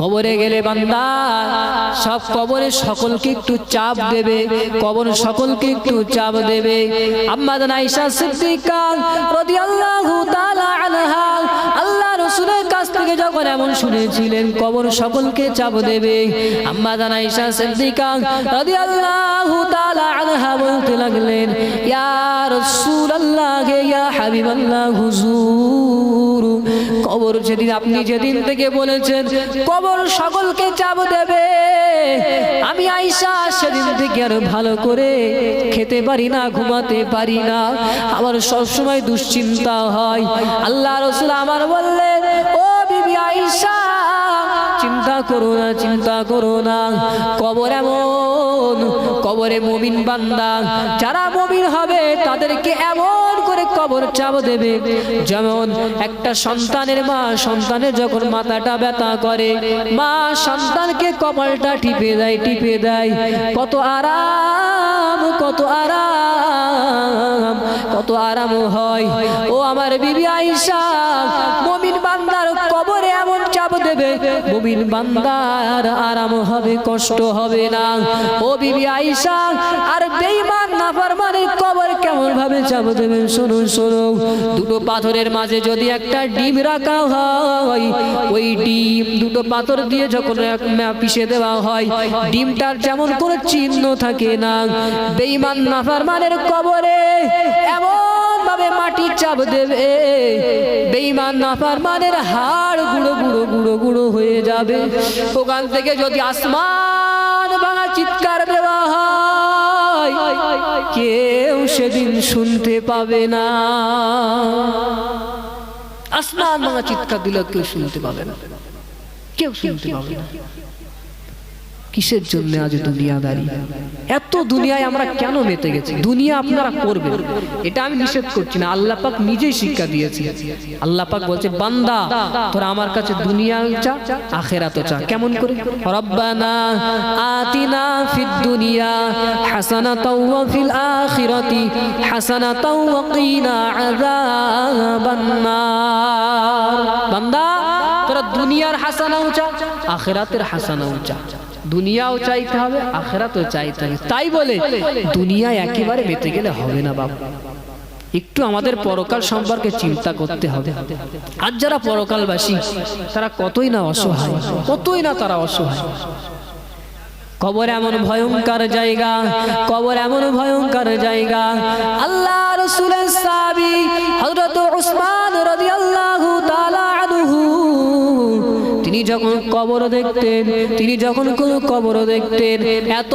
কবরে গেলে বান্দা, সব কবরে সকলকে একটু চাপ দেবে, কবর সকলকে একটু চাপ দেবে। আম্মাদান আয়েশা সিদ্দিকা রাদিয়াল্লাহু তাআলা আনহা, আল্লাহ রাসূলের কাছ থেকে যখন এমন শুনেছিলেন, কবর সকলকে চাপ দেবে। আম্মাদান আয়েশা সিদ্দিকা রাদিয়াল্লাহু তাআলা আনহা বলতে লাগলেন, ইয়া রাসূলুল্লাহ ইয়া হাবিবাল্লাহ, হুজুর। কবর যেদিন আপনি যেদিন থেকে বলেছেন, কবর সকলকে চাপ দেবে। আমি আইসা সেদিন থেকে আর ভালো করে খেতে পারি না, ঘুমাতে পারি না। আমার সবসময় দুশ্চিন্তা হয়। আল্লাহ রসুল আমার বললেন, ও বিবি আইসা চিন্তা করো না, চিন্তা করো না। কবর এমন, কবরে মমিন বান্দা। যারা মমিন হবে, তাদেরকে এমন করে কবর চাপ দেবে। যেমন একটা সন্তানের মা, সন্তানের যখন মাথাটা ব্যথা করে, মা সন্তানকে কপালটা টিপে দেয় টিপে দেয়। কত আরাম কত আরাম কত আরাম হয়। ও আমার বিবি আইসা চাপ দেবে। মুমিন বান্দার আরাম হবে, কষ্ট হবে না। ও বিবি আইসা আর বেঈমান নাফরমানের কবর কেমন ভাবে চাপ দেবেন শুনুন শুনুন। দুটো পাথরের মাঝে যদি একটা ডিম রাখা হয়, ওই ডিম দুটো পাথর দিয়ে যখন পিষে দেওয়া হয়, ডিমটার যেমন কোনো চিহ্ন থাকে না। বেঈমান নাফরমানের কবরে এমন মাটি চাপ দেবে। বেঈমান নাফরমানের হাড় গুঁড়ো গুঁড়ো গুঁড়ো গুঁড়ো হয়ে যাবে। ওখান থেকে যদি আসমান ভাঙা চিৎকার দেওয়া হয়, কেউ সেদিন শুনতে পাবে না। আসমান ভাঙা চিৎকার দিলে কেউ শুনতে পাবে না। কেউ শুনতে পাবে না। কিসের জন্য আজ দুনিয়াদারি? এত দুনিয়ায় আমরা কেন মেতে গেছি? দুনিয়া আপনারা করবেন। এটা আমি নিষেধ করছি না। আল্লাহ পাক নিজেই শিক্ষা দিয়েছে। আল্লাহ পাক বলছে, বান্দা, তোরা আমার কাছে দুনিয়া চা আখেরাত চা। কেমন করে? রব্বানা আতিনা ফিদ দুনিয়া হাসানাতাও ওয়া ফিল আখিরাতি হাসানাতাও ওয়া কিনা আযাবান নার। বান্দা, তোরা দুনিয়ার হাসানাও চা, আখেরাতের হাসানাও চা। দুনিয়াও চাইতে হবে, আখেরাতও চাইতে হবে। তাই বলে দুনিয়া একেবারে মেতে গেলে হবে না বাবা একটু আমাদের পরকাল সম্পর্কে চিন্তা করতে হবে। আর যারা পরকালবাসী, তারা কতই না অসহায়, কতই না তারা অসহায়। কবর এমন ভয়ঙ্কর জায়গা, কবর এমন ভয়ঙ্কর জায়গা। আল্লাহ রসুলের সাবি হযরত উসমান তাআলা আনহু তিনি যখন কবর দেখতেন, তিনি যখন কোন কবর দেখতেন, এত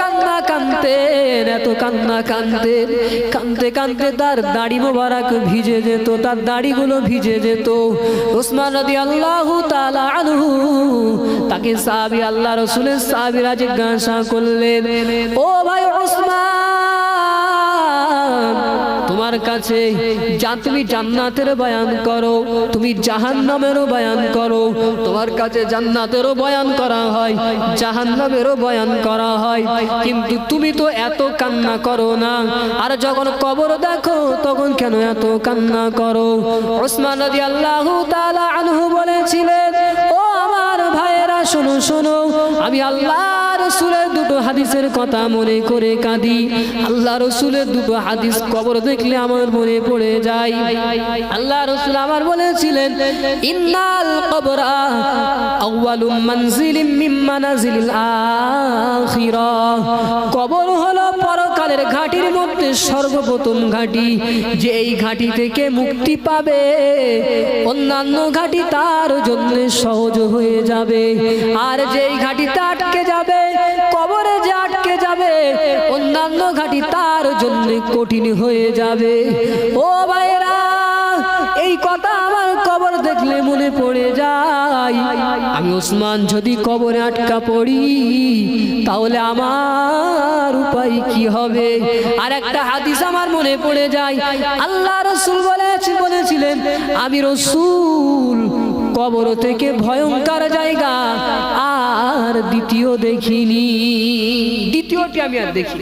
কান্না কানতেন এত কান্না কানতেন কানতে কানতে তার দাড়ি মোবারক ভিজে যেত, তার দাড়িগুলো ভিজে যেত। ওসমান রাদিয়াল্লাহু তাআলা আনহু তাকে সাহাবী, আল্লাহ রসুলের সাহাবীরা জিজ্ঞাসা করলেন, ও ভাই ওসমান তোমার কাছে, যা তুমি জান্নাতের বয়ান করো, তুমি জাহান্নামেরও বয়ান করো। তোমার কাছে জান্নাতেরও বয়ান করা হয়, জাহান্নামেরও বয়ান করা হয়। কিন্তু তুমি তো এত কান্না করো না। আর যখন কবর দেখো, তখন কেন এত কান্না করো? ওসমান তাআলা আনহু বলেছিলেন শোনো শোনো। আমি আল্লাহ রসুলের দুটো হাদিসের কথা মনে করে কাঁদি। আল্লাহ রসুলের দুটো হাদিস কবর দেখলে আমার মনে পড়ে যায়। আল্লাহ রসুল আমার বলেছিলেন, ইন্নাল কবরা আউয়ালুম মানজিলিম মিম্মানাজিল আখিরা। কবর হলো পরকালের ঘাটির মধ্যে সর্বপ্রথম ঘাটি যে এই ঘাটি থেকে মুক্তি পাবে, অন্যান্য ঘাটি তার জন্য সহজ হয়ে যাবে। আর যেই ঘাটিতে আটকে যাবে, কবরে যে আটকে যাবে, অন্যান্য ঘাটি তার জন্য কঠিন হয়ে যাবে। ও ভাইরা মনে পড়ে যাই। আমি ওসমান যদি কবরে আটকা পড়ি, তাহলে আমার উপায় কি হবে? আর একটা হাদিস আমার মনে পড়ে যায়। আল্লাহ রসুল বলেছি, বলেছিলেন, আমি রসুল কবর থেকে ভয়ঙ্কর জায়গা আর দ্বিতীয় দেখিনি। দ্বিতীয়টি আমি আর দেখি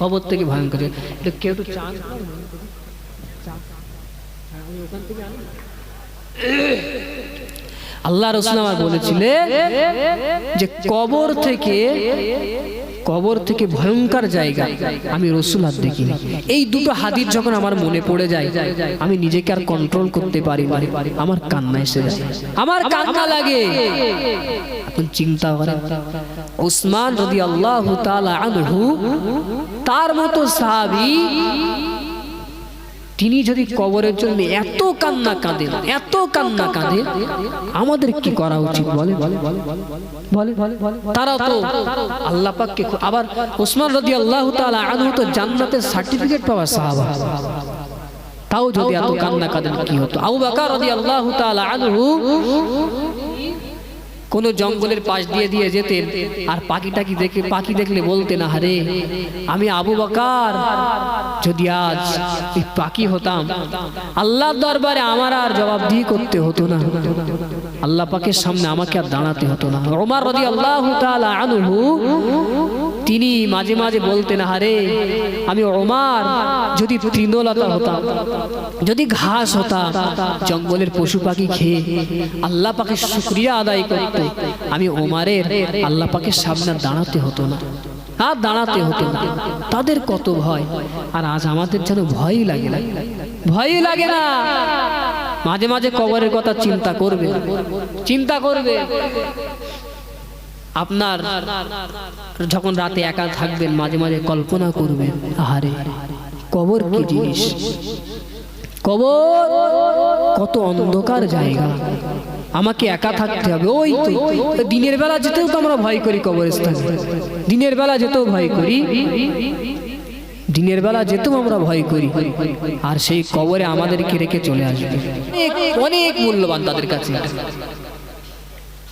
কবর থেকে ভয়ঙ্কর কেউ একটু চান? আল্লাহ রসুল আমার বলেছিলেন যে কবর থেকে কবর থেকে ভয়ঙ্কর জায়গা আমি রসুল হাত দেখিনি। এই দুটো হাদিস যখন আমার মনে পড়ে যায়, আমি নিজেকে আর কন্ট্রোল করতে পারি আমার কান্না এসে যায়। আমার কান্না লাগে। এখন চিন্তা করেন, ওসমান যদি আল্লাহ তার মতো সাহাবি তিনি যদি কবরের জন্য এত কান্না কাঁদেন, এত কান্না কাঁদেন, আমাদের কি করা উচিত বলে তারা তো আল্লাহ পাককে আবার ওসমান রদি আল্লাহ তাআলা আনহু তো জান্নাতের সার্টিফিকেট পাওয়া সাহাবা। তাও যদি এত কান্না কাঁদেন, কি হতো? আবু বকর রদি আল্লাহ তাআলা আনহু কোন জঙ্গলের পাশ দিয়ে দিয়ে যেতেন আর পাখি টাকি দেখে, পাখি দেখলে বলতেন আরে, আমি আবু বাকার। যদি আজ এই পাখি হতাম, আল্লাহর দরবারে আমার আর জবাবদিহি করতে হতো না। আল্লাহ পাকের সামনে আমাকে আর দাঁড়াতে হতো না। ওমর রদি আল্লাহ আনহু তিনি মাঝে মাঝে বলতেন হারে আমি ওমার, যদি তৃণলতা হতাম, যদি ঘাস হতাম, জঙ্গলের পশু পাখি খেয়ে আল্লাহ পাকে শুক্রিয়া আদায় করত, আমি ওমারের আল্লাহ পাকের সামনে দাঁড়াতে হতো না, আর দাঁড়াতে হতো না। তাদের কত ভয়, আর আজ আমাদের যেন ভয়ই লাগে না। ভয়ই লাগে না। মাঝে মাঝে কবরের কথা চিন্তা করবে চিন্তা করবে। আপনার যখন রাতে একা থাকবেন, মাঝে মাঝে কল্পনা করবেন, আহারে, কবর কি জিনিস? কবর কত অন্ধকার জায়গা। আমাকে একা থাকতে হবে, ওই তো দিনের বেলা যেতেও তো আমরা ভয় করি কবরস্থানে। দিনের বেলা যেতেও ভয় করি। দিনের বেলা যেতেও আমরা ভয় করি। আর সেই কবরে আমাদেরকে রেখে চলে আসবে। অনেক- অনেক মূল্যবান তাদের কাছে।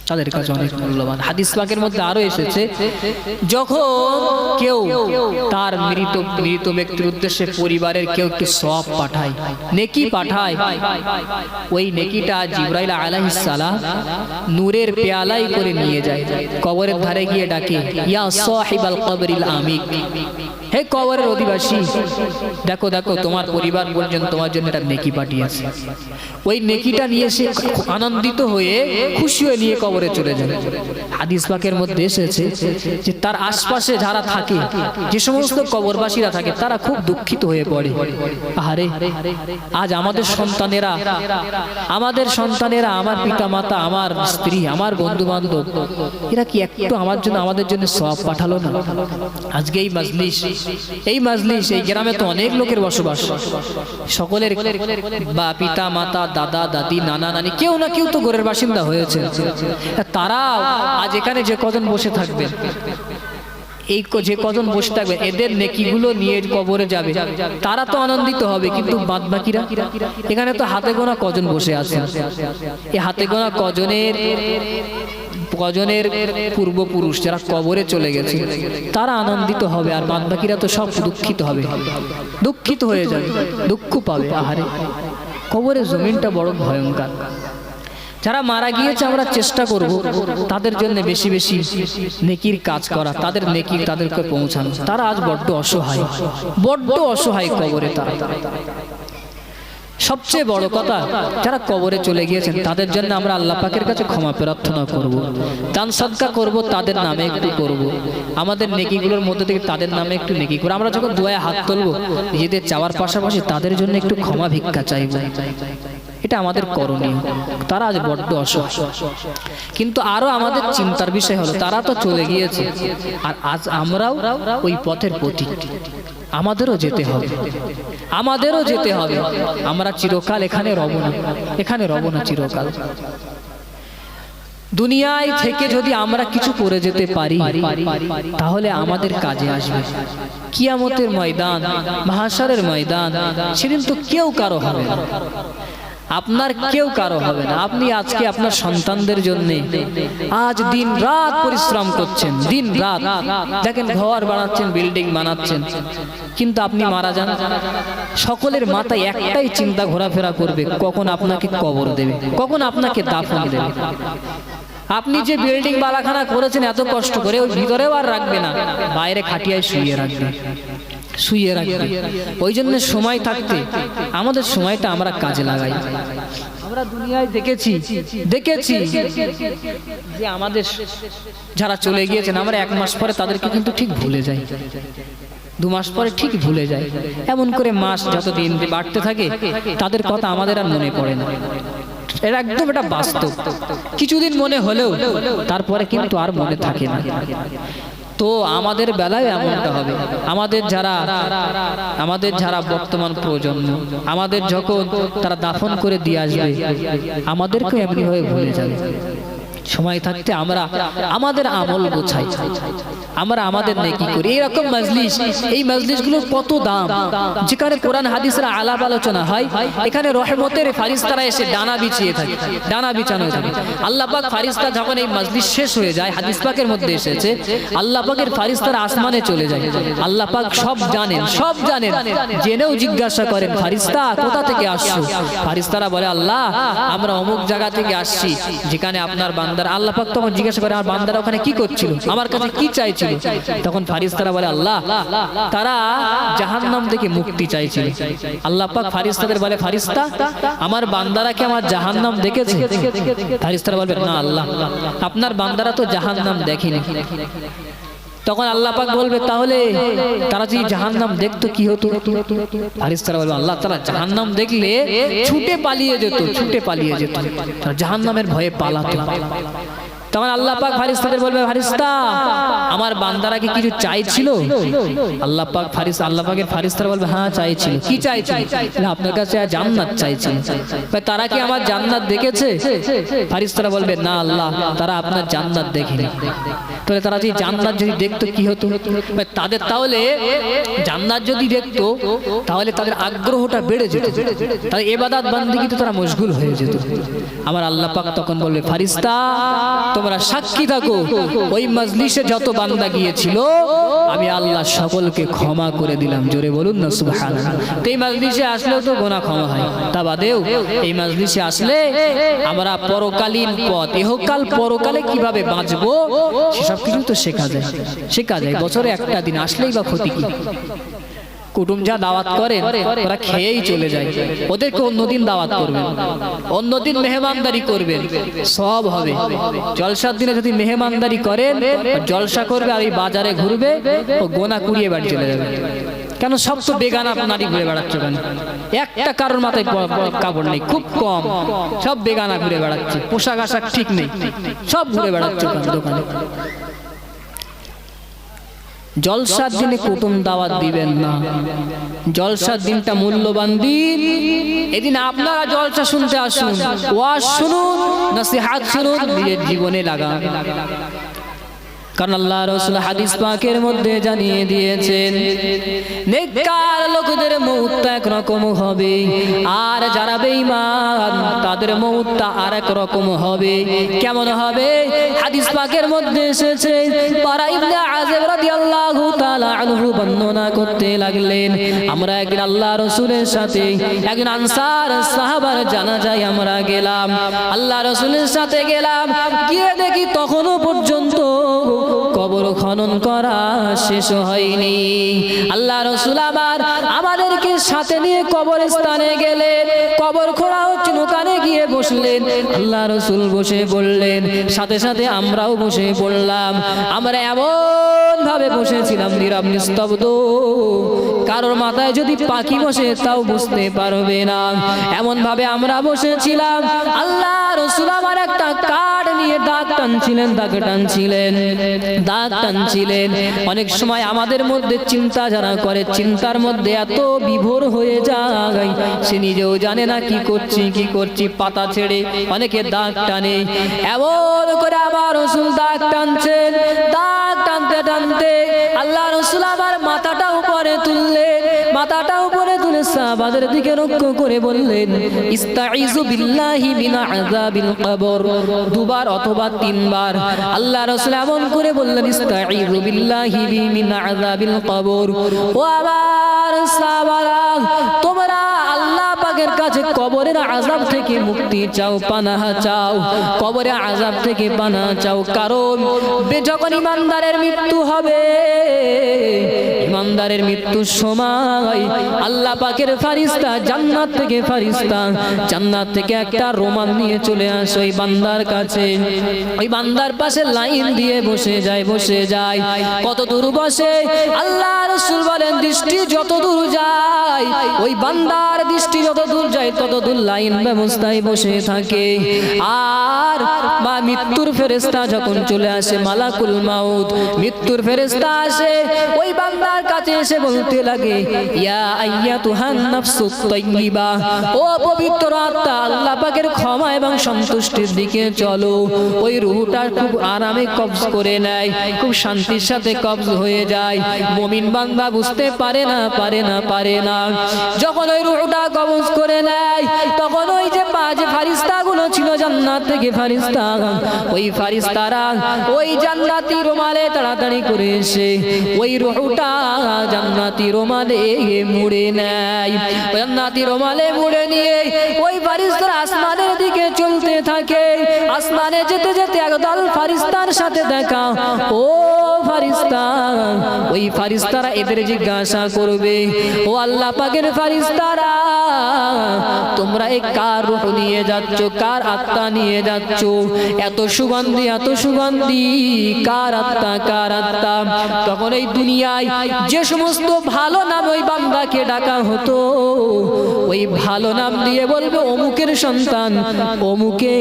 তাদের কাছে অনেক মূল্যবান। হাদিস পাকের মধ্যে আরও এসেছে যখন কেউ তার মৃত মৃত ব্যক্তির উদ্দেশ্যে পরিবারের কেউ একটু সব পাঠায় নেকি পাঠায়। ওই নেকিটা জিব্রাইল আলাইহিস সালাম নূরের পেয়ালাই করে নিয়ে যায়। কবরের ধারে গিয়ে ডাকে ইয়া সাহিবাল কবরিল আমিক। হে কবরের অধিবাসী, দেখো দেখো, তোমার পরিবার পর্যন্ত তোমার জন্য একটা নেকি পাঠিয়েছে ওই নেকিটা নিয়ে সে আনন্দিত হয়ে খুশি হয়ে নিয়ে কবরে চলে যায়। হাদিস পাকের মধ্যে এসেছে যে তার আশপাশে যারা থাকে, যে সমস্ত কবরবাসীরা থাকে, তারা খুব দুঃখিত হয়ে পড়ে। আহারে, আজ আমাদের সন্তানেরা আমাদের সন্তানেরা, আমার পিতা মাতা আমার স্ত্রী, আমার বন্ধু বান্ধব এরা কি একটু আমার জন্য, আমাদের জন্য সব পাঠালো না? আজকে এই মাজলিস এই মাজলিস, এই গ্রামে তো অনেক লোকের বসবাস। সকলের বা পিতা, মাতা, দাদা, দাদি, নানা, নানি, কেউ না কেউ তো ঘরের বাসিন্দা হয়েছে। তারা আজ এখানে যে কজন বসে থাকবে, এই যে কজন বসে থাকবে, এদের নেকিগুলো নিয়ে কবরে যাবে। তারা তো আনন্দিত হবে, কিন্তু বাদ বাকিরা এখানে তো হাতে গোনা কজন বসে আছে? এই হাতে গোনা কজনের কজনের পূর্বপুরুষ যারা কবরে চলে গেছে, তারা আনন্দিত হবে আর বাদ বাকিরা তো সব দুঃখিত হবে। দুঃখিত হয়ে যাবে, দুঃখ পাবে আহারে। কবরের জমিনটা বড় ভয়ঙ্কর। যারা মারা গিয়েছে, আমরা চেষ্টা করব তাদের জন্য বেশি বেশি নেকির কাজ করা, তাদের নেকি তাদেরকে পৌঁছানো। তারা আজ বড্ড অসহায় বড্ড অসহায় কবরে তারা। সবচেয়ে বড় কথা, যারা কবরে চলে গিয়েছেন, তাদের জন্য আমরা আল্লাহ পাকের কাছে ক্ষমা প্রার্থনা করব। দান সদকা করব, তাদের নামে একটু করব। আমাদের নেকিগুলোর মধ্যে থেকে তাদের নামে একটু নেকি করব আমরা যখন দোয়ায় হাত তুলবো, নিজেদের চাওয়ার পাশাপাশি তাদের জন্য একটু ক্ষমা ভিক্ষা চাইব এটা আমাদের করণীয়। তারা আজ বড্ড অসহায়। কিন্তু আরও আমাদের চিন্তার বিষয় হলো তারা তো চলে গিয়েছে। আর আজ আমরাও ওই পথের পথিক। আমাদেরও যেতে হবে। আমাদেরও যেতে হবে। আমরা চিরকাল এখানে রব না এখানে রব না চিরকাল। দুনিয়ায় থেকে যদি আমরা কিছু করে যেতে পারি তাহলে আমাদের কাজে আসবে। কিয়ামতের ময়দান মহাসারের ময়দান সেদিন তো কেউ কারও হবে না। আপনার কেউ কারও হবে না। আপনি আজকে আপনার সন্তানদের জন্য আজ দিন রাত পরিশ্রম করছেন, দিন রাত। দেখেন ঘর বানাচ্ছেন, বিল্ডিং বানাচ্ছেন, কিন্তু আপনি মারা যান। সকলের মাথায় একটাই চিন্তা ঘোরাফেরা করবে, কখন আপনাকে কবর দেবে, কখন আপনাকে দাফন দেবে। আপনি যে বিল্ডিং বালাখানা করেছেন, এত কষ্ট করে ওই ভিতরেও আর রাখবে না, বাইরে খাটিয়ায় শুয়ে রাখবে। শুয়ে রাখবে। ওই জন্য সময় থাকতে, আমাদের সময়টা আমরা কাজে লাগাই। আমরা দুনিয়ায় দেখেছি দেখেছি যে আমাদের যারা চলে গিয়েছেন, আমরা এক মাস পরে তাদেরকে কিন্তু ঠিক ভুলে যাই। দু মাস পরে ঠিক ভুলে যায় এমন করে মাস যত দিন বাড়তে থাকে, তাদের কথা আমাদের আর মনে পড়ে না। এটা একদম এটা বাস্তব। কিছুদিন মনে হলেও তারপরে কিন্তু আর মনে থাকে না। তো আমাদের বেলায় এমনটা হবে। আমাদের যারা আমাদের যারা বর্তমান প্রজন্ম, আমাদের যখন তারা দাফন করে দিয়ে আসবে আমাদেরকে এমনি হয়ে ভুলে যাবে। সময় থাকতে আমরা আমাদের আমল গোছাই আমরা আমাদের নেকি করি? এরকম মজলিস, এই মজলিসগুলোর কত দাম? যেখানে কোরআন হাদিসের আলাপ আলোচনা হয়, এখানে রহমতের ফারিস্তারা এসে ডানা বিছিয়ে থাকে, ডানা বিছানো থাকে। আল্লাহ পাক ফারিস্তা যখন এই মজলিস শেষ হয়ে যায়, হাদিস পাকের মধ্যে এসেছে, আল্লাহ পাকের ফারিস্তারা আসমানে চলে যায়। আল্লাহ পাক সব জানেন সব জানেন। জেনেও জিজ্ঞাসা করেন ফারিস্তা কোথা থেকে আসছো? ফারিস্তারা বলে, আল্লাহ, আমরা অমুক জায়গা থেকে আসছি, যেখানে আপনার বান্দার, আল্লাহ পাক তখন জিজ্ঞাসা করে, আমার বান্দারা ওখানে কি করছিল? আমার কাছে কি চাইছিল? তখন ফারিস্তারা বলে, আল্লাহ, তারা জাহান্নাম থেকে মুক্তি চাইছিল। আল্লাহ পাক ফারিস্তাদের বলে, ফারিস্তা, আমার বান্দারা কি আমার জাহান্নাম দেখেছে? ফারিস্তারা বলবে, না, আল্লাহ, আপনার বান্দারা তো জাহান্নাম দেখেনি। তখন আল্লাহ পাক বলবে, তাহলে তারা যদি জাহান্নাম দেখতো কি হতো? বলবে, আল্লাহ তারা জাহান্নাম দেখলে ছুটে পালিয়ে যেত, ছুটে পালিয়ে যেত। জাহান জাহান্নামের ভয়ে পালাতো। তখন আল্লাহ পাক ফারিস্তাদের বলবে, ফারিস্তা, আমার বান্দারা কি কিছু চাইছিল? আল্লাহ পাক ফারিস আল্লাহ পাকের ফারিস্তারা বলবে হ্যাঁ চাইছিল। কি চাইছিল? আপনার কাছে জান্নাত চাইছিল। তারা কি আমার জান্নাত দেখেছে? ফারিস্তারা বলবে, না, আল্লাহ, তারা আপনার জান্নাত দেখেনি। তাহলে তারা যদি জান্নাত যদি দেখতো, কি হতো? তাদের তাহলে জান্নাত যদি দেখতো, তাহলে তাদের আগ্রহটা বেড়ে যেত। তাহলে এবাদাত বান্দিগিতে তারা মশগুল হয়ে যেত। আমার আল্লাহ পাক তখন বলবে, ফারিস্তা তোমরা সাক্ষী থাকো। ওই মজলিসে যত বান্দা গিয়েছিল, আমি আল্লাহ সকলকে ক্ষমা করে দিলাম। জোরে বলুন না, সুবহানাল্লাহ। তো এই মজলিসে আসলেও তো গোনা ক্ষমা হয়। তা বাদেও এই মজলিসে আসলে আমরা পরকালীন পথ, এহকাল পরকালে কীভাবে বাঁচবো, সেসব কিছু তো শেখা যায়। শেখা যায়। বছরে একটা দিন আসলেই বা ক্ষতি কি? কুটুম যা দাওয়াত করেন ওরা খেয়েই চলে যায়। ওদেরকে অন্যদিন দাওয়াত করবেন। অন্যদিন মেহমানদারি করবেন। সব হবে। জলসার দিনে যদি মেহমানদারি করেন, জলসা করবে আর এই বাজারে ঘুরবে, ও গোনা কুড়িয়ে বাড়ি চলে যাবে। কেন সব তো বেগানা নারী ঘুরে বেড়াচ্ছে কেন? একটা কারোর মাথায় কাপড় নেই, খুব কম। সব বেগানা ঘুরে বেড়াচ্ছে, পোশাক আশাক ঠিক নেই। সব ঘুরে বেড়াচ্ছে দোকানে? জলসার দিনে কুটুম দাওয়াত দিবেন না। জলসার দিনটা মূল্যবান দিন। এদিন আপনারা জলসা শুনতে আসুন। ওয়াজ শুনুন নসিহাত শুনুন নিজের জীবনে লাগান। কারণ আল্লাহ রসুল হাদিস পাকের মধ্যে জানিয়ে দিয়েছেন, নেককার লোকদের মৌতটা একরকম হবে, আর যারা বেঈমান, তাদের মৌতটা আর এক রকম হবে। কেমন হবে? হাদিস পাকের মধ্যে এসেছে, পারা ইবনে আযিব রাদিয়াল্লাহু তাআলা আনহু বর্ণনা করতে লাগলেন, আমরা একদিন আল্লাহ রসুলের সাথে একজন আনসার সাহাবার জানাজায় আমরা গেলাম। আল্লাহ রসুলের সাথে গেলাম, গিয়ে দেখি তখনও পর্যন্ত কবর খনন করা শেষ হয়নি। আল্লাহ রসুল আবার আমাদেরকে সাথে নিয়ে কবরস্থানে গেলেন। কবর খোঁড়া হচ্ছে দোকানে গিয়ে বসলেন। আল্লাহ রসুল বসে বললেন, সাথে সাথে আমরাও বসে পড়লাম আমরা এমন ভাবে বসেছিলাম নীরব নিস্তব্ধ। কারোর মাথায় যদি পাখি বসে, তাও বুঝতে পারবে না। এমন ভাবে আমরা বসেছিলাম। আল্লাহ রসুল আমার একটা কাঠ নিয়ে দাগ টানছিলেন দাগ টানছিলেন দাগ টানছিলেন। অনেক সময় আমাদের মধ্যে চিন্তা যারা করে, চিন্তার মধ্যে এত বিভোর হয়ে যায়, সে নিজেও জানে না কি করছি কি করছি, পাতা ছেড়ে অনেকে দাগ টানে। এমন করে আমার রসুল দাগ টানছেন, দাগ টানতে আল্লাহ রসুল আমার মাথাটা উপরে তুললেন মাথাটা উপরে তুলে সাহাবাদের দিকে লক্ষ্য করে বললেন ইস্তাইযু বিল্লাহি আযাবিল কবর। দুবার অথবা তিনবার। আল্লাহ রাসূল এমন করে বললেন ইস্তাইযু বিল্লাহি আযাবিল কবর। ও আবার সাহাবারা পাকের কাছে কবরের আজাব থেকে মুক্তি চাও, পানাহা চাও। কবরের আজাব থেকে পানা চাও, কারণ যখন ইমানদারের মৃত্যু হবে, ইমানদারের মৃত্যুর সময় আল্লাহ পাকের ফারিস্তা জান্নাত থেকে ফারিস্তা, জান্নাত থেকে একটা রোমান নিয়ে চলে আসে ওই বান্দার কাছে। ওই বান্দার পাশে লাইন দিয়ে বসে যায় বসে যায়। কত দূর বসে? আল্লাহ রসুল বলেন, দৃষ্টি যত দূর যায়, ওই বান্দার দৃষ্টি যত দূর যায় তত দূর লাইন ব্যবস্থায় বসে থাকে। আর বা মৃত্যুর ফেরেস্তা যখন চলে আসে মালাকুল মাউত, মৃত্যুর ফেরেস্তা আসে, ওই বান্দার কাছে এসে বলতে লাগে, ইয়া আইয়াতুহান নাফসুত তাইয়্যিবা ও পবিত্র আত্মা, আল্লাহ পাকের ক্ষমা এবং সন্তুষ্টির দিকে চলো। ওই রুহটা খুব আরামে কবজ করে নেয়, খুব শান্তির সাথে কবজ হয়ে যায়। মুমিন বান্দা বুঝতে পারে না পারে না পারে না। যখন ওই রুহটা কবজ করে নেয়। তখন ওই যে পাঁচ ফারিস্তাগুলো ছিল জান্নাত থেকে ফারিস্তা। ওই ফারিস্তারা ওই জান্নাতি রুমালে তাড়াতাড়ি করে এসে ওই রুহটা জান্নাতি রুমালে মুড়ে নেয়। জান্নাতি রুমালে মুড়ে নিয়ে ওই ফারিস্তার আসমানের দিকে চলতে থাকে। আসমানে যেতে যেতে একদল ফারিস্তার সাথে দেখা। ও ফারিস্তা, ওই ফারিস্তারা এদের জিজ্ঞাসা করবে, ও আল্লাহ পাকের ফারিস্তারা তোমরা এই কার রূপ নিয়ে যাচ্ছ? কার আত্মা নিয়ে যাচ্ছ? এত সুগন্ধি এত সুগন্ধি। কার আত্মা কার আত্মা? তখন এই দুনিয়ায় যে সমস্ত ভালো নাম ওই বান্দাকে ডাকা হতো। ওই ভালো নাম দিয়ে বলবে, অমুকের সন্তান অমুকে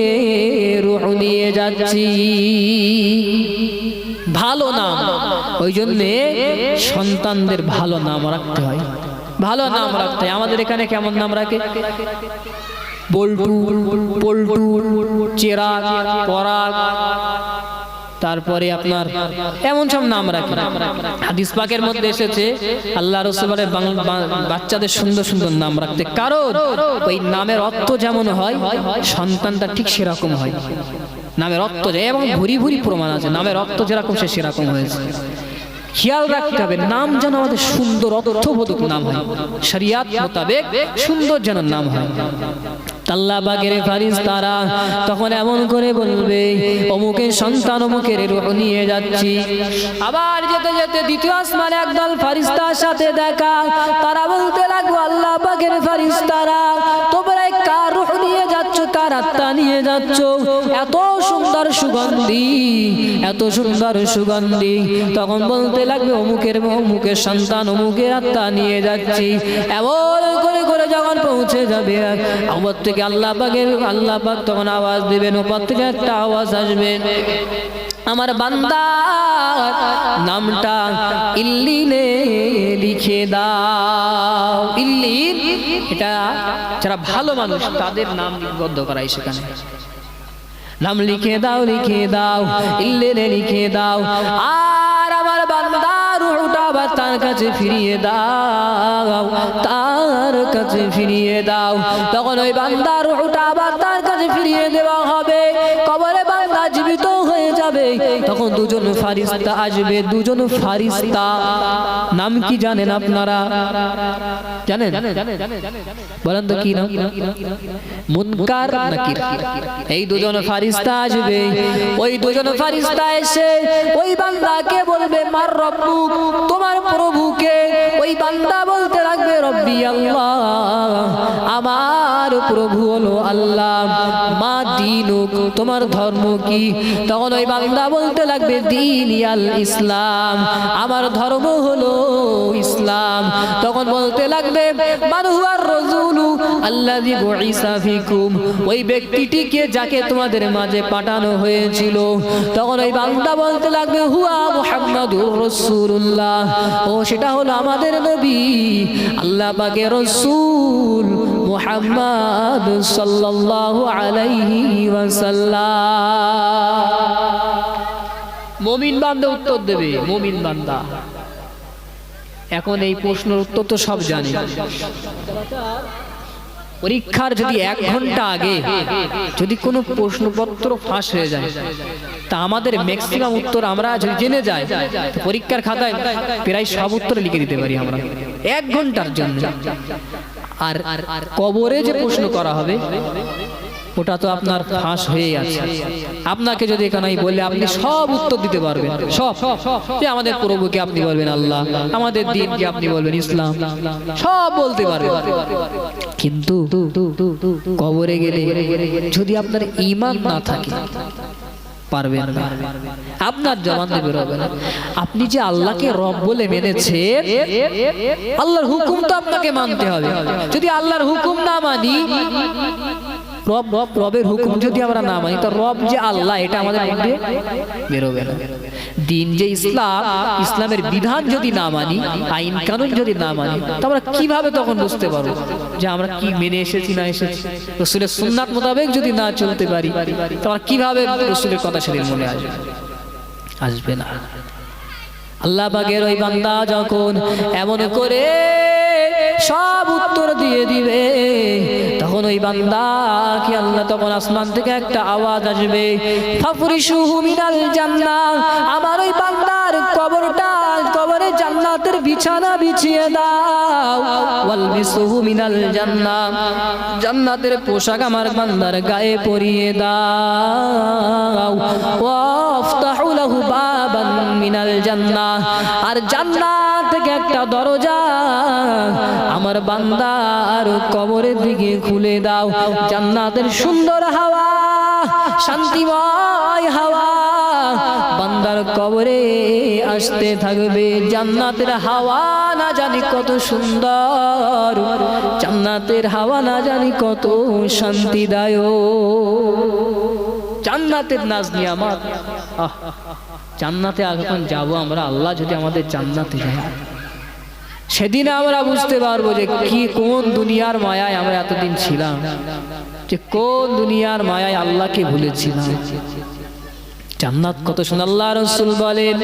রুহ নিয়ে যাচ্ছি। ভালো নাম। ওই জন্যে সন্তানদের ভালো নাম রাখতে হয়। ভালো নাম রাখতে আমাদের এখানে কেমন নাম রাখে? বল্টু পল্টু চেরাগ পরাগ তারপরে আপনার এমন সব নাম রাখে। হাদিস পাকের মধ্যে এসেছে আল্লাহ রসুলের বাচ্চাদের সুন্দর সুন্দর নাম রাখতে। কারণ ওই নামের অর্থ যেমন হয় সন্তানটা ঠিক সেরকম হয়। নামের অর্থ যে এবং ভুরি ভুরি প্রমাণ আছে। নামের অর্থ যেরকম সে সেরকম হয়েছে। খেয়াল রাখতে হবে, নাম যেন আমাদের সুন্দর অর্থবোধক নাম হয়। শরিয়াত মোতাবেক সুন্দর যেন নাম হয়। ফারিস তারা তখন এমন করে বলবে সন্তান অমুকের রূহ নিয়ে যাচ্ছি। আবার যেতে যেতে দ্বিতীয় আসমানে একদল ফারিস্তার সাথে দেখা। তারা বলতে লাগবো আল্লাহ বাগের তোমরা কার রূহ নিয়ে আত্মা নিয়ে যাচ্ছ। এত সুন্দর সুগন্ধি, এত সুন্দর সুগন্ধি। তখন বলতে লাগবে, অমুকের অমুকের সন্তান, অমুকের আত্মা নিয়ে যাচ্ছি। এমন করে করে যখন পৌঁছে যাবে আমার থেকে আল্লাহ পাকের, আল্লাহ পাক তখন আওয়াজ দেবেন, ওপর থেকে একটা আওয়াজ আসবে। আমার বান্দা, নামটা ইল্লিনে লিখে দাও। ইল্লিন এটা যারা ভালো মানুষ, তাদের নাম লিপিবদ্ধ করাই সেখানে। নাম লিখে দাও লিখে দাও ইল্লেনে লিখে দাও, আর আমার বান্দা রুহটা আবার তার কাছে ফিরিয়ে দাও, তার কাছে ফিরিয়ে দাও। তখন ওই বান্দা রুহটা আবার তার কাছে ফিরিয়ে দেওয়া হবে। ফারিস্তা আসবে, দুজন ফারিস্তা। নাম কি জানেন আপনারা? জানেন? বলেন তো কি নাম? মুনকার নাকির এই দুজন ফারিস্তা আসবে। ওই দুজন ফারিস্তা এসে ওই বান্দাকে বলবে, মার রব্বু, তোমার প্রভুকে ওই বান্দা বলতে লাগবে, রব্বি আল্লাহ, আমার প্রভু হলো আল্লাহ। মা দিনুক, তোমার ধর্ম কি? তখন ওই বান্দা বলতে লাগবে, দিন আল ইসলাম। আমার ধর্ম হলো ইসলাম। তখন বলতে লাগবে ওই ব্যক্তিটিকে যাকে তোমাদের মাঝে পাঠানো হয়েছিল। তখন ওই বান্দা বলতে লাগবে, হুয়া মুহাম্মাদুর রাসূলুল্লাহ। ও, সেটা হলো আমাদের নবী, আল্লাহ পাকের রাসূল মুহাম্মদ সাল্লাল্লাহু আলাইহি ওয়াসাল্লাম। মুমিন বান্দা উত্তর দেবে, মুমিন বান্দা। এখন এই প্রশ্নের উত্তর তো সব জানি। পরীক্ষার যদি এক ঘণ্টা আগে যদি কোনো প্রশ্নপত্র ফাঁস হয়ে যায়, তা আমাদের ম্যাক্সিমাম উত্তর আমরা যদি জেনে যাই পরীক্ষার খাতায় প্রায় সব উত্তর লিখে দিতে পারি আমরা। এক ঘণ্টার জন্য। আর কবরে যে প্রশ্ন করা হবে ওটা তো আপনার ফাঁস হয়ে আছে। আপনাকে যদি এখানে বলি, আপনি সব উত্তর দিতে পারবেন। সব। যে আমাদের প্রভুকে আপনি বলবেন আল্লাহ, আমাদের দিনকে আপনি বলবেন ইসলাম, সব বলতে পারবেন। কিন্তু কবরে গেলে যদি আপনার ইমান না থাকে আপনার না। আপনি যে আল্লাহকে রব বলে মেনেছেন, আল্লাহর হুকুম তো আপনাকে মানতে হবে। যদি আল্লাহর হুকুম না মানি রব রব রবের হুকুম যদি আমরা না মানি তো রব যে আল্লাহ এটা আমাদের মধ্যে বেরোবে না। দিন যে ইসলাম ইসলামের বিধান যদি না মানি আইন কানুন যদি না মানি তো আমরা কীভাবে তখন বুঝতে পারব যে আমরা কি মেনে এসেছি না এসেছি? রসুলের সুন্নাত মোতাবেক যদি না চলতে পারি তো আমরা কীভাবে রসুলের কথা সেদিন মনে আসবে? আসবে? না। আল্লাহ বাগের ওই বান্দা যখন এমন করে সব উত্তর দিয়ে দিবে তখন ওই বান্দা কি আল্লাহ তখন আসমান থেকে একটা আওয়াজ আসবে মিনাল জান্নাহ। আমার ওই বান্দার কবরটা, কবরে জান্নাতের বিছানা বিছিয়ে দাও। ওয়ালবিসুহু মিনাল জান্নাহ। জান্নাতের পোশাক আমার বান্দার গায়ে পরিয়ে দাও। ওয়াফতাহু লাহু বাবান মিনাল জান্নাহ। আর জান্নাত থেকে একটা দরজা আমার বান্দার কবরের দিকে খুলে দাও। জান্নাতের সুন্দর হাওয়া, শান্তিময় হাওয়া বান্দার কবরে আসতে থাকবে। জান্নাতের হাওয়া না জানি কত সুন্দর, জান্নাতের হাওয়া না জানি কত শান্তিদায়ক। জান্নাতের নাজ নিয়ামত আহ, জান্নাতে এখন যাব আমরা। আল্লাহ যদি আমাদের জান্নাতে যায়। সেদিন আমরা বুঝতে পারব যে কি, কোন দুনিয়ার মায়ায় আমরা এতদিন ছিলাম? যে কোন দুনিয়ার মায়ায় আল্লাহকে ভুলেছিলাম? জান্নাত কত সুন্দর আল্লাহ রসুল বলেন,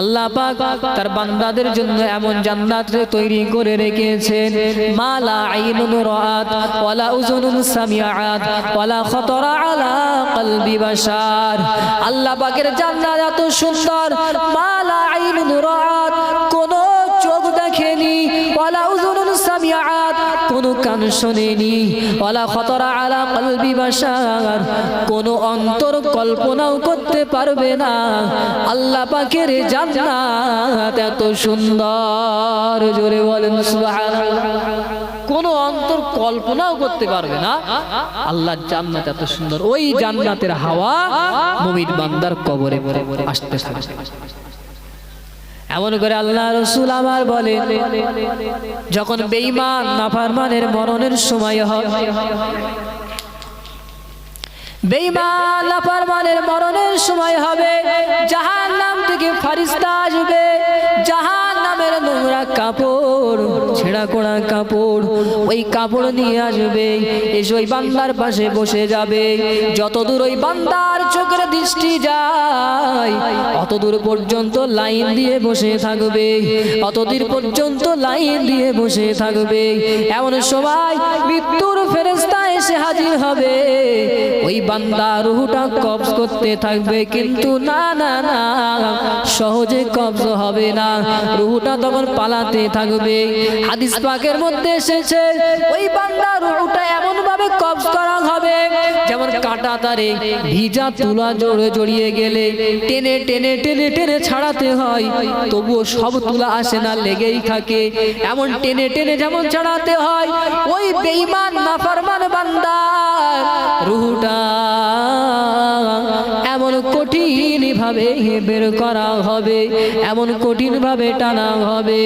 আল্লাহ পাক তার বান্দাদের জন্য এমন জান্নাত তৈরি করে রেখেছেন। মালা আইনুন রাত ওয়ালা উজুনুন সামিআত, ওয়ালা খতরা আলা কলবি বাশার। আল্লাহ পাকের জান্নাত এত সুন্দর। মালা আইনুন রাত কোন কান শোনেনি। ওয়ালা খতরা আলা কলবি বাশার। কোন অন্তর কল্পনাও করতে পারবে না। আল্লাহ পাকের জান্নাত এত সুন্দর। জোরে বলেন কোন অন্তর কল্পনাও করতে পারবে না। আল্লাহর জান্নাত এত সুন্দর। ওই জান্নাতের হাওয়া মুমিন বান্দার কবরে আসতে থাকে। এমন করে আল্লাহ রসুল আমার বলে যখন বেঈমান নাফারমানের মরণের সময় হয়, বেঈমান নাফারমানের মরণের সময় হবে জাহান নাম থেকে ফারিস্তা আসবে জাহান নামের নোংরা কাপড়, ছেঁড়া কোড়া কাপড় ওই কাপড় নিয়ে আসবে, এসে ওই বান্দার পাশে বসে যাবে। যত দূর ওই বান্দার চোখের দৃষ্টি যায় অত দূর পর্যন্ত লাইন দিয়ে বসে থাকবে। অত দূর পর্যন্ত লাইন দিয়ে বসে থাকবে। এমন সময় মৃত্যুর ফেরেস্তা এসে হাজির হবে। ওই বান্দা রুহুটা কবজ করতে থাকবে, কিন্তু না না না, সহজে কবজ হবে না। রুহুটা তখন পালাতে থাকবে। হাদিস পাকের মধ্যে এসেছে ওই বান্দা রুহুটা এমন ভাবে কবজ করা হবে, যেমন কাটা তারে ভিজা তুলা জড়ে জড়িয়ে গেলে টেনে টেনে টেনে টেনে ছাড়াতে হয়, তবুও সব তুলা আসে না, লেগেই থাকে। এমন টেনে টেনে যেমন ছাড়াতে হয়, ওই বেঈমান, নাফরমান বান্দা রুহুটা এমন কঠিন ভাবে বের করা হবে, এমন কঠিন ভাবে টানা হবে।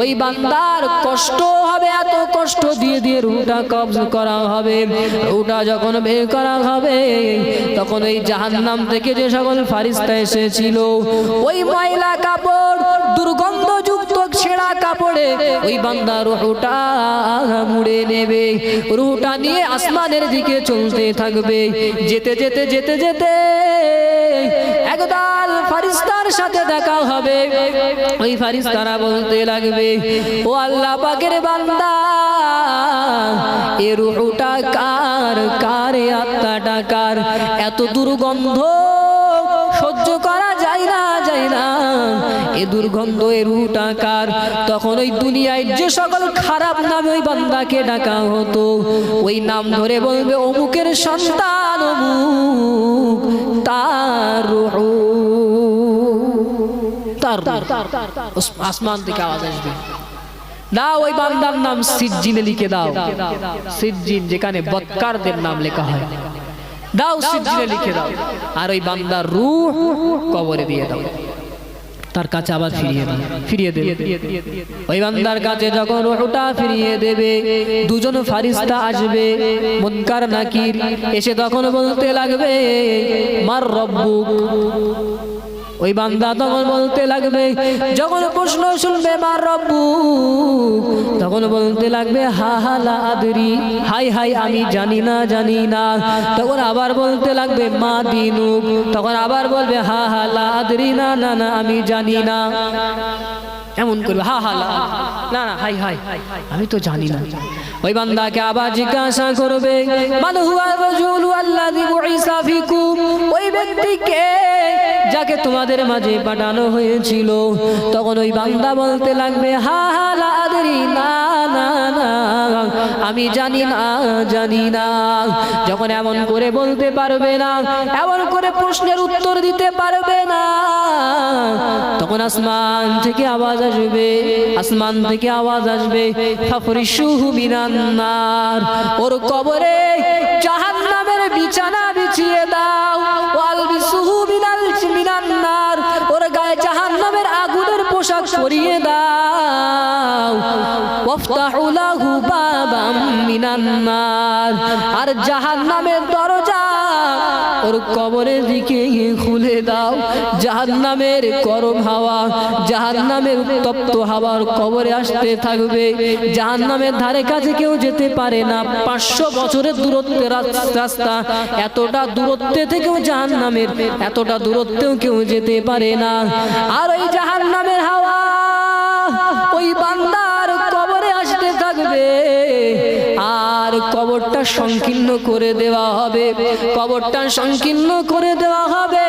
ওই বান্দার কষ্ট হবে, এত কষ্ট দিয়ে দিয়ে রুটা কবজ করা হবে। রুটা যখন বের করা হবে, তখন ওই জাহান্নাম থেকে যে সকল ফারিস্তা এসেছিল, ওই ময়লা কাপড়, দুর্গন্ধযুক্ত ছেঁড়া কাপড়ে ওই বান্দা রুটা মুড়ে নেবে। রুটা নিয়ে আসমানের দিকে চলতে থাকবে। যেতে যেতে যেতে যেতে একদল ফারিস্তার সাথে দেখা হবে। ওই ফারিস্তারা বলতে লাগবে, ও আল্লাহ পাকের বান্দা, এ রুহুটা কার? কার আত্মাটা কার? এত দুর্গন্ধ এ দুর্গন্ধ, এ রুটাকার তখন ওই দুনিয়ায় যে সকল খারাপ নামে ওই বান্দাকে ডাকা হতো। ওই নাম ধরে বলবে, অমুকের সন্তান, অমুক তার আসমান থেকে আওয়াজ আসবে। দাও ওই বান্দার নাম সিজ্জিনে লিখে দাও। সিজ্জিন যেখানে বৎকারদের নাম লেখা হয়। দাও সিজ্জিনে লিখে দাও। আর ওই বান্দার রূহ কবরে দিয়ে দাও। তার কাছে আবার ফিরিয়ে দেবে ফিরিয়ে দেবে। ওই বান্দার কাছে যখন রুহটা ফিরিয়ে দেবে, দুজন ফারিস্তা আসবে, মুনকার নাকির এসে তখন বলতে লাগবে, মার রব্বুক ওই বান্দা তখন বলতে লাগবে, যখন প্রশ্ন শুনবে মার রব্বু, তখন বলতে লাগবে, হা হা, লা, আদরি, হাই হাই, আমি জানি না জানি না। তখন আবার বলতে লাগবে, মা দিনুক তখন আবার বলবে, হা হা, লা, আদরি, না না না, আমি জানি না। এমন করবে, হা হা, লা, না না, হাই হাই, আমি তো জানি না। ওই বান্দাকে আবার জিজ্ঞাসা করবে ওই ব্যক্তিকে যাকে তোমাদের মাঝে পাঠানো হয়েছিল। তখন ওই বান্দা বলতে লাগবে, হা হা না আমি জানি না জানি না। যখন এমন করে বলতে পারবে না, এমন করে প্রশ্নের উত্তর দিতে পারবে না, তখন আসমান থেকে আওয়াজ আসবে, আসমান থেকে আওয়াজ আসবে, ফাফরিশুহু মিনান নার ওর কবরে জাহান্নামের বিছানা বিছিয়ে দাও। মিনান্নার। ওর গায়ে জাহান্নামের আগুনের পোশাক সরিয়ে দাও। ওয়াফতাহু লাহু বাবাম মিনান্নার। আর জাহান্নামের দরজা ওর কবরের দিকে খুলে দাও। জাহান্নামের গরম হাওয়া, জাহান্নামের উত্তপ্ত হাওয়ার কবরে আসতে থাকবে। জাহান্নামের ধারে কাছে কেউ যেতে পারে না। পাঁচশো বছরের দূরত্বের রাস- রাস্তা। এতটা দূরত্বে থেকেও জাহান্নামের, এতটা দূরত্বেও কেউ যেতে পারে না। আর ওই জাহান্নামের হাওয়া আর কবরটা সংকীর্ণ করে দেওয়া হবে। কবরটা সংকীর্ণ করে দেওয়া হবে।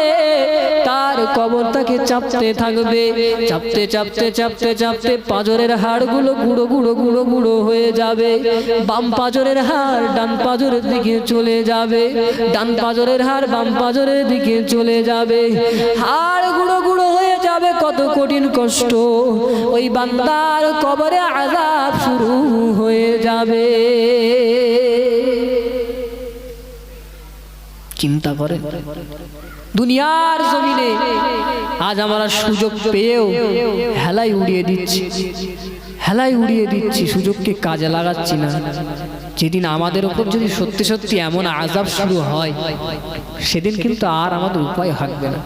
তার কবরটাকে চাপতে থাকবে। চাপতে চাপতে চাপতে চাপতে পাজরের হাড়গুলো গুঁড়ো গুঁড়ো গুঁড়ো গুঁড়ো হয়ে যাবে। বাম পাজরের হাড় ডান পাজরের দিকে চলে যাবে। ডান পাজরের হাড় বাম পাজরের দিকে চলে যাবে। হাড় গুঁড়ো গুঁড়ো হয়ে যাবে। কত কঠিন কষ্ট। ওই বান্দার কবরে আজাব শুরু হয়ে যাবে। চিন্তা করে। দুনিয়ার জমিনে আজ আমরা সুযোগ পেয়েও হেলাই উড়িয়ে দিচ্ছি। হেলাই উড়িয়ে দিচ্ছি, সুযোগকে কাজে লাগাচ্ছি না। যেদিন আমাদের ওপর যদি সত্যি সত্যি এমন আজাব শুরু হয়, সেদিন কিন্তু আর আমাদের উপায় থাকবে না।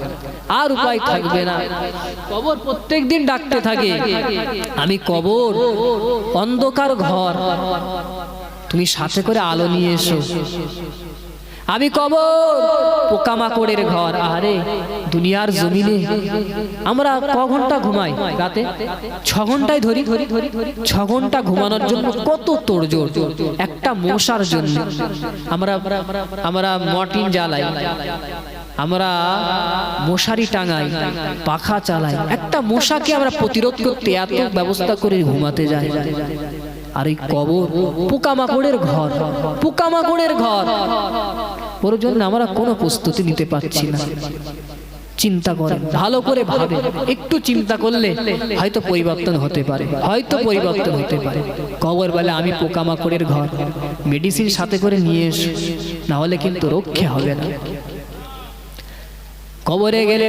আর উপায় থাকবে না। কবর প্রত্যেক দিন ডাকতে থাকে, আমি কবর, অন্ধকার ঘর। তুমি সাথে করে আলো নিয়ে এসো। আমি কবর, পোকামাকড়ের ঘর। আরে দুনিয়ার জমিনে আমরা ক ঘণ্টা ঘুমাই রাতে? ছ ঘন্টায় ধরি ধরি ধরি। ছ ঘণ্টা ঘুমানোর জন্য কত তোড়জোড়, একটা মশার জন্য। আমরা আমরা মর্টিন জ্বালাই, আমরা মশারি টাঙাই, পাখা চালাই। একটা মশাকে আমরা প্রতিরোধ করতে এত ব্যবস্থা করে ঘুমাতে যাই। আর এই কবর পোকামাকড়ের ঘর পোকামাকড়ের ঘর। ওর জন্য আমরা কোনো প্রস্তুতি নিতে পারছি না। চিন্তা করেন, ভালো করে ভাবে একটু চিন্তা করলে হয়তো পরিবর্তন হতে পারে, হয়তো পরিবর্তন হতে পারে। কবর বলে, আমি পোকামাকড়ের ঘর, মেডিসিন সাথে করে নিয়ে এসো না হলে কিন্তু রক্ষে হবে না। কবরে গেলে